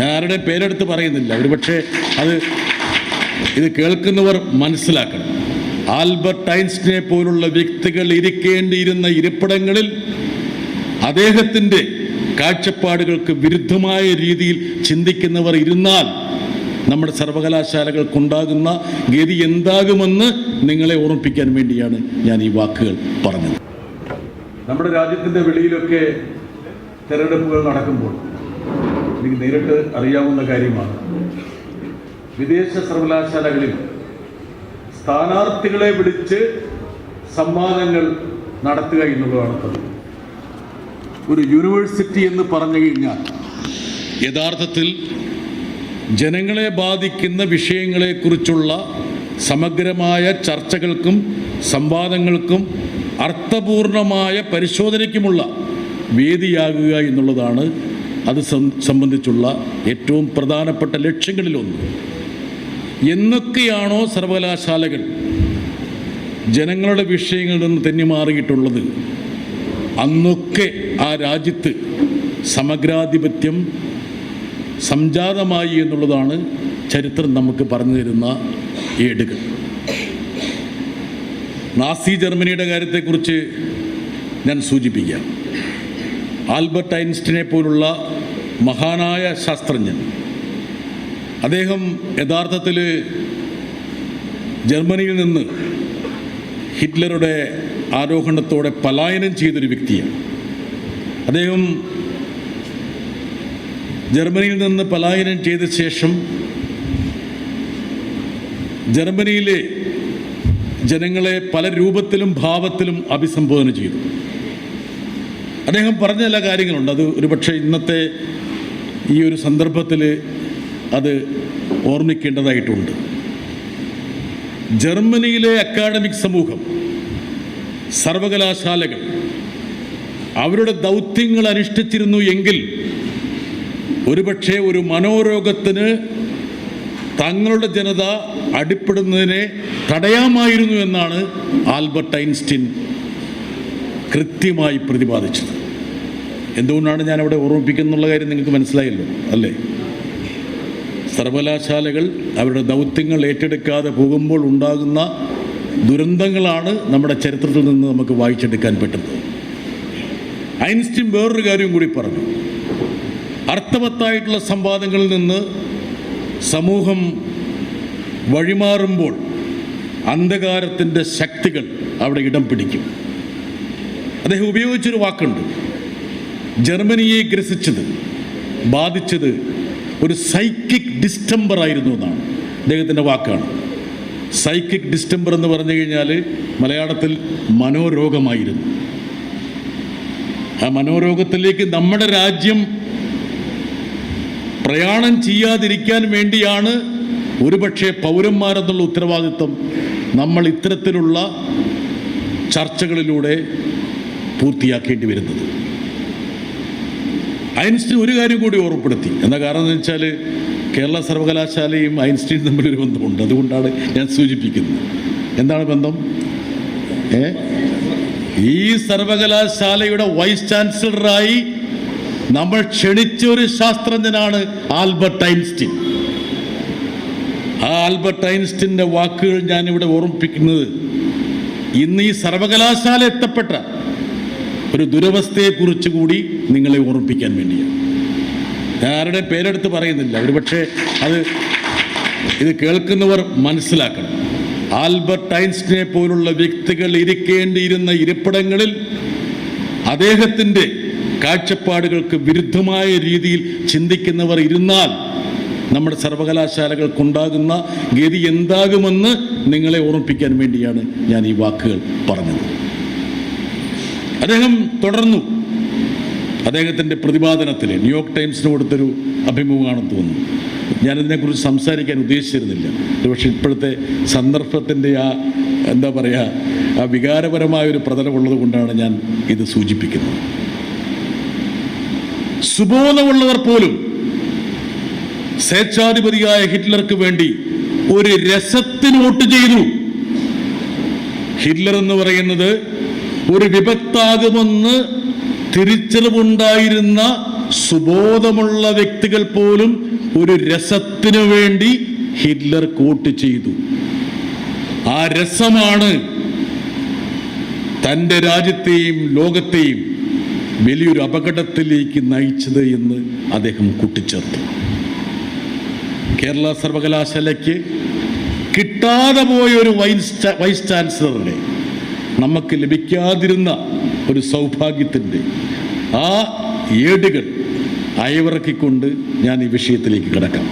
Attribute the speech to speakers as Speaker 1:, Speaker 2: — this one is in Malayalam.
Speaker 1: ഞാൻ ആരുടെ പേരെടുത്ത് പറയുന്നില്ല. ഒരുപക്ഷെ അത് ഇത് കേൾക്കുന്നവർ മനസ്സിലാക്കണം. ആൽബർട്ട് ഐൻസ്റ്റിനെ പോലുള്ള വ്യക്തികൾ ഇരിക്കേണ്ടിയിരുന്ന ഇരിപ്പിടങ്ങളിൽ അദ്ദേഹത്തിന്റെ കാഴ്ചപ്പാടുകൾക്ക് വിരുദ്ധമായ രീതിയിൽ ചിന്തിക്കുന്നവർ ഇരുന്നാൽ നമ്മുടെ സർവകലാശാലകൾക്കുണ്ടാകുന്ന ഗതി എന്താകുമെന്ന് നിങ്ങളെ ഓർമ്മിപ്പിക്കാൻ വേണ്ടിയാണ് ഞാൻ ഈ വാക്കുകൾ പറഞ്ഞത്. നമ്മുടെ രാജ്യത്തിന്റെ വെളിയിലൊക്കെ തെരഞ്ഞെടുപ്പുകൾ നടക്കുമ്പോൾ എനിക്ക് നേരിട്ട് അറിയാവുന്ന കാര്യമാണ്. വിദേശ സർവകലാശാലകളിൽ സ്ഥാനാർത്ഥികളെ വിളിച്ച് സംവാദങ്ങൾ നടത്തുക എന്നുള്ളതാണ് പതിവ്. ഒരു യൂണിവേഴ്സിറ്റി എന്ന് പറഞ്ഞു കഴിഞ്ഞാൽ യഥാർത്ഥത്തിൽ ജനങ്ങളെ ബാധിക്കുന്ന വിഷയങ്ങളെക്കുറിച്ചുള്ള സമഗ്രമായ ചർച്ചകൾക്കും സംവാദങ്ങൾക്കും അർത്ഥപൂർണമായ പരിശോധനയ്ക്കുമുള്ള വേദിയാകുക എന്നുള്ളതാണ് അത് സംബന്ധിച്ചുള്ള ഏറ്റവും പ്രധാനപ്പെട്ട ലക്ഷ്യങ്ങളിലൊന്ന്. എന്നൊക്കെയാണോ സർവകലാശാലകൾ ജനങ്ങളുടെ വിഷയങ്ങളിൽ നിന്ന് തെന്നിമാറിയിട്ടുള്ളത് അന്നൊക്കെ ആ രാജ്യത്ത് സമഗ്രാധിപത്യം സംജാതമായി എന്നുള്ളതാണ് ചരിത്രം നമുക്ക് പറഞ്ഞു തരുന്ന ഏടുകൾ. നാസി ജർമ്മനിയുടെ കാര്യത്തെക്കുറിച്ച് ഞാൻ സൂചിപ്പിക്കാം. ആൽബർട്ട് ഐൻസ്റ്റീനെ പോലുള്ള മഹാനായ ശാസ്ത്രജ്ഞൻ. അദ്ദേഹം യഥാർത്ഥത്തിൽ ജർമ്മനിയിൽ നിന്ന് ഹിറ്റ്ലറുടെ ആരോഹണത്തോടെ പലായനം ചെയ്തൊരു വ്യക്തിയാണ്. അദ്ദേഹം ജർമ്മനിയിൽ നിന്ന് പലായനം ചെയ്ത ശേഷം ജർമ്മനിയിലെ ജനങ്ങളെ പല രൂപത്തിലും ഭാവത്തിലും അഭിസംബോധന ചെയ്തു. അദ്ദേഹം പറഞ്ഞ ചില കാര്യങ്ങളുണ്ട്. അത് ഒരുപക്ഷെ ഇന്നത്തെ ഈ ഒരു സന്ദർഭത്തിൽ അത് ഓർമ്മിക്കേണ്ടതായിട്ടുണ്ട്. ജർമ്മനിയിലെ അക്കാഡമിക് സമൂഹം സർവകലാശാലകൾ അവരുടെ ദൗത്യങ്ങൾ അനുഷ്ഠിച്ചിരുന്നു എങ്കിൽ ഒരുപക്ഷെ ഒരു മനോരോഗത്തിന് തങ്ങളുടെ ജനത അടിപ്പെടുന്നതിനെ തടയാമായിരുന്നു എന്നാണ് ആൽബർട്ട് ഐൻസ്റ്റീൻ കൃത്യമായി പ്രതിപാദിച്ചത്. എന്തുകൊണ്ടാണ് ഞാൻ അവിടെ ഓർമ്മിപ്പിക്കുന്നുള്ള കാര്യം നിങ്ങൾക്ക് മനസ്സിലായല്ലോ അല്ലേ? സർവകലാശാലകൾ അവരുടെ ദൗത്യങ്ങൾ ഏറ്റെടുക്കാതെ പോകുമ്പോൾ ഉണ്ടാകുന്ന ദുരന്തങ്ങളാണ് നമ്മുടെ ചരിത്രത്തിൽ നിന്ന് നമുക്ക് വായിച്ചെടുക്കാൻ പറ്റുന്നത്. ഐൻസ്റ്റീൻ വേറൊരു കാര്യം കൂടി പറഞ്ഞു. അർത്ഥവത്തായിട്ടുള്ള സംവാദങ്ങളിൽ നിന്ന് സമൂഹം വഴിമാറുമ്പോൾ അന്ധകാരത്തിന്റെ ശക്തികൾ അവിടെ ഇടം പിടിക്കും. അദ്ദേഹം ഉപയോഗിച്ചൊരു വാക്കുണ്ട്. ജർമ്മനിയെ ഗ്രസിച്ചത് ബാധിച്ചത് ഒരു സൈക്കിക് ഡിസ്റ്റംബർ ആയിരുന്നു എന്നാണ് അദ്ദേഹത്തിന്റെ വാക്കാണ്. സൈക്കിക് ഡിസ്റ്റംബർ എന്ന് പറഞ്ഞു കഴിഞ്ഞാൽ മലയാളത്തിൽ മനോരോഗമായിരുന്നു. ആ മനോരോഗത്തിലേക്ക് നമ്മുടെ രാജ്യം പ്രയാണം ചെയ്യാതിരിക്കാൻ വേണ്ടിയാണ് ഒരുപക്ഷെ പൗരന്മാരെന്നുള്ള ഉത്തരവാദിത്വം നമ്മൾ ഇത്തരത്തിലുള്ള ചർച്ചകളിലൂടെ പൂർത്തിയാക്കേണ്ടി വരുന്നത്. ഐൻസ്റ്റീൻ ഒരു കാര്യം കൂടി ഓർമ്മപ്പെടുത്തി. എന്താ കാരണം എന്ന് വെച്ചാൽ കേരള സർവകലാശാലയും ഐൻസ്റ്റീൻ തമ്മിലൊരു ബന്ധമുണ്ട്. അതുകൊണ്ടാണ് ഞാൻ സൂചിപ്പിക്കുന്നത്. എന്താണ് ബന്ധം? ഏ? ഈ സർവകലാശാലയുടെ വൈസ് ചാൻസലറായി നമ്മൾ ക്ഷണിച്ച ഒരു ശാസ്ത്രജ്ഞനാണ് ആൽബർട്ട് ഐൻസ്റ്റീൻ. ആ ആൽബർട്ട് ഐൻസ്റ്റീന്റെ വാക്കുകൾ ഞാനിവിടെ ഓർമ്മിപ്പിക്കുന്നത്. ഇന്ന് ഈ സർവകലാശാല എത്തപ്പെട്ട ഒരു ദുരവസ്ഥയെക്കുറിച്ച് കൂടി നിങ്ങളെ ഓർമ്മിപ്പിക്കാൻ വേണ്ടിയാണ്. ആരുടെ പേരെടുത്ത് പറയുന്നില്ല. ഒരുപക്ഷെ അത് ഇത് കേൾക്കുന്നവർ മനസ്സിലാക്കണം. ആൽബർട്ട് ഐൻസ്റ്റിനെ പോലുള്ള വ്യക്തികൾ ഇരിക്കേണ്ടിയിരുന്ന ഇരിപ്പിടങ്ങളിൽ അദ്ദേഹത്തിന്റെ കാഴ്ചപ്പാടുകൾക്ക് വിരുദ്ധമായ രീതിയിൽ ചിന്തിക്കുന്നവർ ഇരുന്നാൽ നമ്മുടെ സർവകലാശാലകൾക്കുണ്ടാകുന്ന ഗതി എന്താകുമെന്ന് നിങ്ങളെ ഓർമ്മിപ്പിക്കാൻ വേണ്ടിയാണ് ഞാൻ ഈ വാക്കുകൾ പറഞ്ഞത്. അദ്ദേഹം തുടർന്നു. അദ്ദേഹത്തിന്റെ പ്രതിപാദനത്തിൽ ന്യൂയോർക്ക് ടൈംസിന് കൊടുത്തൊരു അഭിമുഖമാണെന്ന് തോന്നുന്നു. ഞാനിതിനെക്കുറിച്ച് സംസാരിക്കാൻ ഉദ്ദേശിച്ചിരുന്നില്ല. പക്ഷെ ഇപ്പോഴത്തെ സന്ദർഭത്തിന്റെ ആ എന്താ പറയുക ആ വികാരപരമായ ഒരു പ്രതലമുള്ളത് കൊണ്ടാണ് ഞാൻ ഇത് സൂചിപ്പിക്കുന്നത്. സുബോധമുള്ളവർ പോലും സ്വേച്ഛാധിപതിയായ ഹിറ്റ്ലർക്ക് വേണ്ടി ഒരു രസത്തിന് വോട്ട് ചെയ്തു. ഹിറ്റ്ലർ എന്ന് പറയുന്നത് ഒരു വിപത്താകുമെന്ന് തിരിച്ചറിവുണ്ടായിരുന്ന സുബോധമുള്ള വ്യക്തികൾ പോലും ഒരു രസത്തിനു വേണ്ടി ഹിറ്റ്ലർ കൂട്ട് ചെയ്തു. ആ രസമാണ് തന്റെ രാജ്യത്തെയും ലോകത്തെയും വലിയൊരു അപകടത്തിലേക്ക് നയിച്ചത് എന്ന് അദ്ദേഹം കൂട്ടിച്ചേർത്തു. കേരള സർവകലാശാലയ്ക്ക് കിട്ടാതെ പോയ ഒരു വൈസ് വൈസ് ചാൻസലറിനെ നമുക്ക് ലഭിക്കാതിരുന്ന ഒരു സൗഭാഗ്യത്തിന്റെ ആ ഏടുകൾ അയവിറക്കിക്കൊണ്ട് ഞാൻ ഈ വിഷയത്തിലേക്ക് കിടക്കാം.